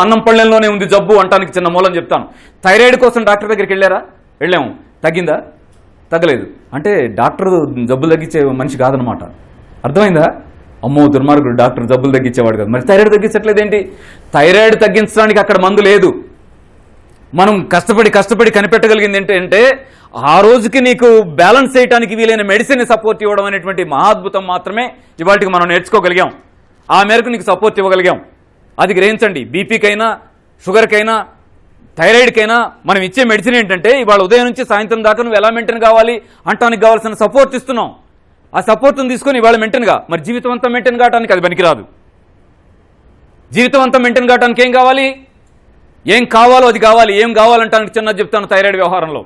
అన్నం పళ్ళెంలోనే ఉంది జబ్బు అంటానికి చిన్న మూలం చెప్తాను. థైరాయిడ్ కోసం డాక్టర్ దగ్గరికి వెళ్ళారా? వెళ్ళాము. తగ్గిందా? తగ్గలేదు. అంటే డాక్టర్ జబ్బులు తగ్గించే మనిషి కాదనమాట అర్థమైందా? అమ్మో దుర్మార్గుడు డాక్టర్ జబ్బులు తగ్గించేవాడు కాదు. మరి థైరాయిడ్ తగ్గించట్లేదు ఏంటి థైరాయిడ్ తగ్గించడానికి అక్కడ మందు లేదు. మనం కష్టపడి కష్టపడి కనిపెట్టగలిగింది ఏంటంటే ఆ రోజుకి నీకు బ్యాలెన్స్ చేయడానికి వీలైన మెడిసిన్ సపోర్ట్ ఇవ్వడం అనేటువంటి మహాద్భుతం మాత్రమే ఇవాటికి మనం నేర్చుకోగలిగాం. ఆ మేరకు నీకు సపోర్ట్ ఇవ్వగలిగాం. అది గ్రహించండి. బీపీకైనా షుగర్కైనా థైరాయిడ్కైనా మనం ఇచ్చే మెడిసిన్ ఏంటంటే ఇవాళ ఉదయం నుంచి సాయంత్రం దాకా నువ్వు ఎలా మెయింటైన్ కావాలి అంటానికి కావాల్సిన సపోర్ట్ ఇస్తున్నాం. ఆ సపోర్ట్ని తీసుకొని ఇవాళ మెయింటైన్గా మరి జీవితం అంతా మెయింటైన్ కావడానికి అది పనికిరాదు. జీవితం అంతా మెయింటైన్ కావడానికి ఏం కావాలి? ఏం కావాలో అది కావాలి ఏం కావాలంటానికి చిన్న చెప్తాను థైరాయిడ్ వ్యవహారంలో.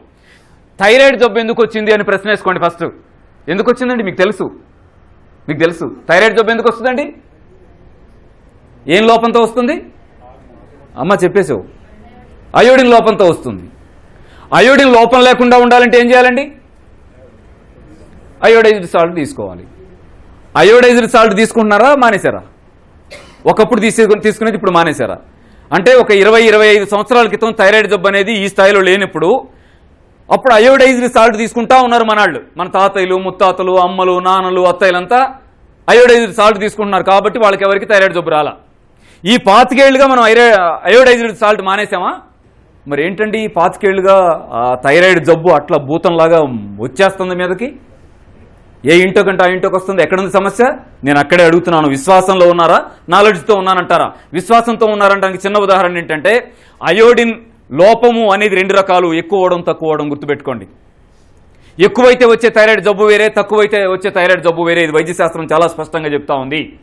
థైరాయిడ్ జబ్బు ఎందుకు వచ్చింది అని ప్రశ్న వేసుకోండి ఫస్ట్. ఎందుకు వచ్చిందండి? మీకు తెలుసు. మీకు తెలుసు. థైరాయిడ్ జబ్బు ఎందుకు వస్తుందండి? ఏం లోపంతో వస్తుంది? అమ్మ చెప్పేసావు అయోడిన్ లోపంతో వస్తుంది. అయోడిన్ లోపం లేకుండా ఉండాలంటే ఏం చేయాలండి? అయోడైజ్డ్ సాల్ట్ తీసుకోవాలి. అయోడైజ్డ్ సాల్ట్ తీసుకుంటున్నారా? మానేశారా? ఒకప్పుడు తీసే తీసుకునేది ఇప్పుడు మానేశారా? అంటే ఒక ఇరవై ఇరవై ఐదు సంవత్సరాల క్రితం థైరాయిడ్ జబ్బు అనేది ఈ స్థాయిలో లేనప్పుడు అప్పుడు అయోడైజ్డ్ సాల్ట్ తీసుకుంటా ఉన్నారు మనాళ్ళు మన తాతయ్యలు ముత్తాతలు అమ్మలు నాన్నలు అత్తయ్యలంతా అయోడైజ్డ్ సాల్ట్ తీసుకుంటున్నారు కాబట్టి వాళ్ళకి ఎవరికి థైరాయిడ్ జబ్బు రాలా. ఈ పాతికేళ్ళుగా మనం ఐరో అయోడైజ్డ్ సాల్ట్ మానేసామా మరి ఏంటండి ఈ పాతికేళ్ళుగా ఆ థైరాయిడ్ జబ్బు అట్లా భూతంలాగా వచ్చేస్తుంది మీదకి? ఏ ఇంటో కంటే ఆ ఇంటోకి వస్తుంది? ఎక్కడుంది సమస్య? నేను అక్కడే అడుగుతున్నాను. విశ్వాసంలో ఉన్నారా? నాలెడ్జ్తో ఉన్నానంటారా? విశ్వాసంతో ఉన్నారంటానికి చిన్న ఉదాహరణ ఏంటంటే అయోడిన్ లోపము అనేది రెండు రకాలు. ఎక్కువ అవడం తక్కువ అవడం గుర్తుపెట్టుకోండి. ఎక్కువైతే వచ్చే థైరాయిడ్ జబ్బు వేరే తక్కువైతే వచ్చే థైరాయిడ్ జబ్బు వేరే. ఇది వైద్యశాస్త్రం చాలా స్పష్టంగా చెప్తా ఉంది.